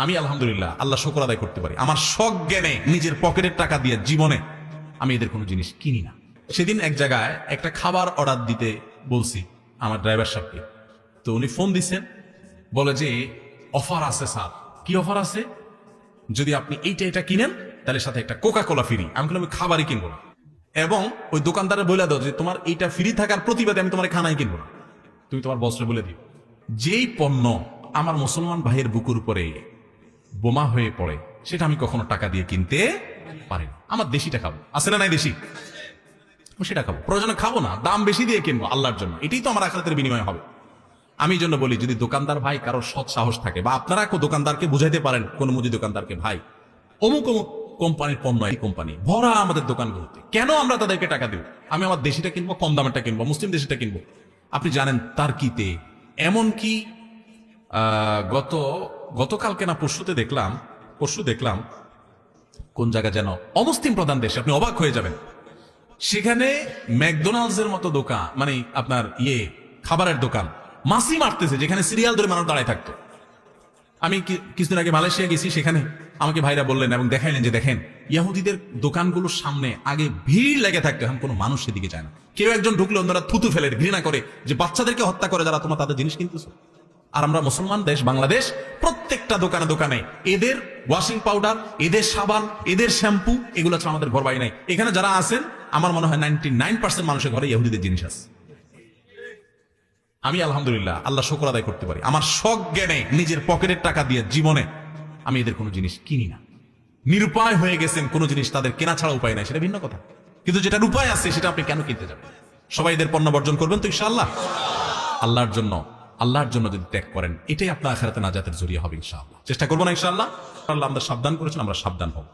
আমি আলহামদুলিল্লাহ আল্লাহ শকর আদায় করতে পারি। আমার শখ জ্ঞানে নিজের পকেটের টাকা দিয়ে জীবনে আমি এদের কোনো জিনিস কিনি না। সেদিন এক জায়গায় একটা খাবার অর্ডার দিতে বলছি আমার ড্রাইভার সাহেবকে। তো উনি ফোন দিছেন, বলে যে, অফার আছে স্যার। কি অফার আছে? যদি আপনি এইটা এটা কিনেন, তাহলে সাথে একটা কোকা কোলা ফ্রি আমি কিন্তু আমি খাবারই কিনবো না। এবং ওই দোকানদারে বলে দাও যে, তোমার এইটা ফ্রি থাকার প্রতিবাদে আমি তোমার খানাই কিনবো না। তুমি তোমার বসরে বলে দিও। যেই পণ্য আমার মুসলমান ভাইয়ের বুকুর উপরে বোমা হয়ে পড়ে, সেটা আমি কখনো টাকা দিয়ে কিনতে পারি। আমার দেশিটা খাব। আছে না নাই দেশি? সেটা খাব। প্রয়োজনে খাব না, দাম বেশি দিয়ে কিনবো আল্লাহর জন্য। এটাই তো আমার আখরাতের বিনিময় হবে। আমি জন্য বলি, যদি দোকানদার ভাই কারও সৎ সাহস থাকে, বা আপনারা দোকানদারকে বুঝাইতে পারেন, কোন মুদি দোকানদারকে, ভাই, অমুক অমুক কোম্পানির পণ্য, এই কোম্পানি, ভরা আমাদের দোকানগুলোতে। কেন আমরা তাদেরকে টাকা দেব? আমি আমার দেশিটা কিনবো, কম দামেরটা কিনবো, মুসলিম দেশিটা কিনবো? আপনি জানেন, তার কিতে এমন কি গত গতকালকে না পরশুতে দেখলাম, পরশু দেখলাম, কোন জায়গা যেন অমুসলিম প্রধান দেশ, আপনি অবাক হয়ে যাবেন। সেখানে ম্যাকডোনাল্ডস এর মতো দোকান মানে আপনার ইয়ে খাবারের দোকান মাসি মারতেছে, যেখানে সিরিয়াল ধরে মানুষ দাঁড়ায় থাকতো। আমি কিছুদিন আগে মালয়েশিয়া গেছি, সেখানে আমাকে ভাইরা বললেন এবং দেখাইলেন যে, দেখেন, ইয়াহুদিদের দোকানগুলোর সামনে আগে ভিড় লেগে থাকতো, এখন কোনো মানুষ সেদিকে যায় না। কেউ একজন ঢুকলে অন্যরা থুতু ফেলে ঘৃণা করে যে, বাচ্চাদেরকে হত্যা করে যারা তোমার তাদের জিনিস কিনতেছো। আর আমরা মুসলমান দেশ বাংলাদেশ প্রত্যেকটা দোকানে দোকানে এদের ওয়াশিং পাউডার এদের সাবান, এদের শ্যাম্পু এগুলো ছাড়া আমাদের ঘর বাড়ি নাই। এখানে যারা আছেন, আমার মনে হয় নাইনটি নাইন পার্সেন্ট মানুষের ঘরে ইহুদিদের জিনিস আছে। আমি আলহামদুলিল্লাহ আল্লাহ শকর আদায় করতে পারি। আমার শখ জ্ঞানে নিজের পকেটের টাকা দিয়ে জীবনে আমি এদের কোনো জিনিস কিনি না। নিরুপায় হয়ে গেছেন, কোনো জিনিস তাদের কেনা ছাড়া উপায় নাই, সেটা ভিন্ন কথা। কিন্তু যেটার উপায় আছে, সেটা আপনি কেন কিনতে যাবেন? সবাই এদের পণ্য বর্জন করবেন তো ইনশাআল্লাহ? আল্লাহর জন্য আল্লাহর জন্য যদি ত্যাগ করেন, এটাই আপনার আখেরাতে নাজাতের জড়িয়ে হবে ইনশাআল্লাহ। চেষ্টা করব না ইনশাআল্লাহ? আল্লাহ আমরা সাবধান করেছেন, আমরা সাবধান হব।